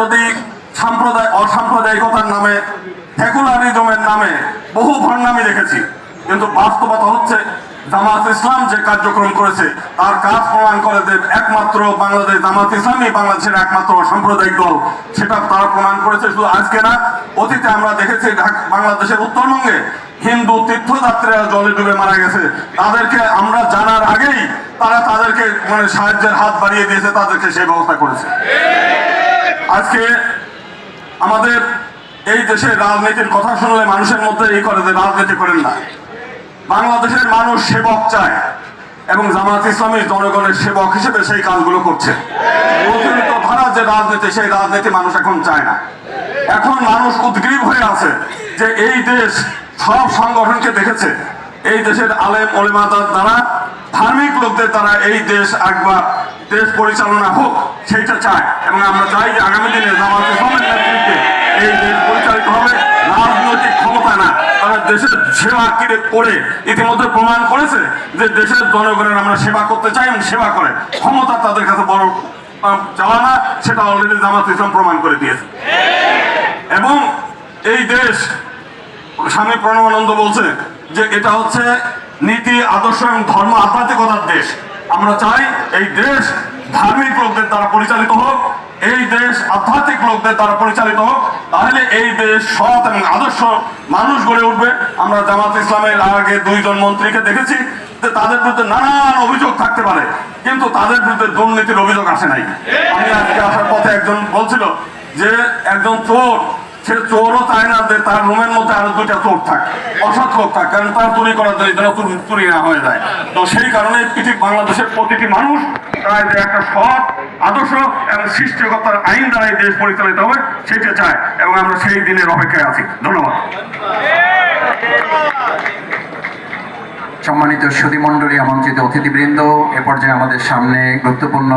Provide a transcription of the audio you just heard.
যদি সাম্প্রদায় অসাম্প্রদায়িকতার নামে নামে বহু ভণ্ডামি দেখেছি, কিন্তু বাস্তবতা হচ্ছে জামাত ইসলাম যে কার্যক্রম করেছে, তার কাজ প্রমাণ করে যে একমাত্র বাংলাদেশ জামাত ইসলামই বাংলাদেশের একমাত্র দল, সেটা তারা প্রমাণ করেছে। শুধু আজকে না, অতীতে আমরা দেখেছি বাংলাদেশের উত্তরবঙ্গে হিন্দু তীর্থযাত্রীরা জলে ডুবে মারা গেছে। তাদেরকে আমরা জানার আগেই তারা তাদেরকে মানে সাহায্যের হাত বাড়িয়ে দিয়েছে, তাদেরকে সেই ব্যবস্থা করেছে। আজকে আমাদের এই দেশের রাজনীতির কথা শুনলে মানুষের মধ্যে এই করে যে রাজনীতি করেন না। বাংলাদেশের মানুষ সেবক চায় এবং জামাত ইসলামী জনগণের সেবক হিসেবে সেই কাজগুলো করছে। প্রচলিত ধারা যে রাজনীতি, সেই রাজনীতি মানুষ এখন চায় না। এখন মানুষ উদ্গ্রীব হয়ে আছে যে এই দেশ সব সংগঠনকে দেখেছে। এই দেশের আলেম ওলেমাদার দ্বারা ধার্মিক লোকদের দ্বারা এই দেশ একবার দেশ পরিচালনা হোক, সেইটা চায়। এবং আমরা চাই যে আগামী দিনে নেতৃত্বে এই দেশ পরিচালিত হবে। রাজনৈতিক ক্ষমতা না, তারা দেশের সেবা কিরে করে? ইতিমধ্যে প্রমাণ করেছে যে দেশের জনগণের আমরা সেবা করতে চাই এবং সেবা করে। ক্ষমতা তাদের কাছে বড় চাওয়া না, সেটা অলরেডি জামাত ইসলাম প্রমাণ করে দিয়েছে। এবং এই দেশ, স্বামী প্রণবানন্দ বলছে যে এটা হচ্ছে নীতি, আদর্শ এবং ধর্ম আধ্যাত্মিকতার দেশ। আমরা চাই এই দেশ ধার্মিক লোকদের দ্বারা পরিচালিত হোক, এই দেশ আধ্যাত্মিক লোকদের দ্বারা পরিচালিত হোক, তাহলে এই দেশ সৎ এবং আদর্শ মানুষ গড়ে উঠবে। আমরা জামাত ইসলামের আগে দুইজন মন্ত্রীকে দেখেছি যে তাদের বিরুদ্ধে নানান অভিযোগ থাকতে পারে, কিন্তু তাদের বিরুদ্ধে দুর্নীতির অভিযোগ আসে নাই। আমি আজকে আসার পথে একজন বলছিল যে একজন চোর সে চোরও চায় না যে তার রুমের মধ্যে আরও দুইটা চোর থাক অসৎ লোক থাক, কারণ তার চুরি করার জন্য যেন চুরি- না হয়ে যায়। তো সেই কারণে পৃথিবী বাংলাদেশের প্রতিটি মানুষ চায় যে একটা সৎ, আদর্শ এবং সৃষ্টিকর্তার আইন দ্বারা এই দেশ পরিচালিত হবে, সেটা চায় এবং আমরা সেই দিনের অপেক্ষায় আছি। ধন্যবাদ। সম্মানিত সুধীমণ্ডলী আমন্ত্রিত অতিথিবৃন্দ, এ পর্যায়ে আমাদের সামনে গুরুত্বপূর্ণ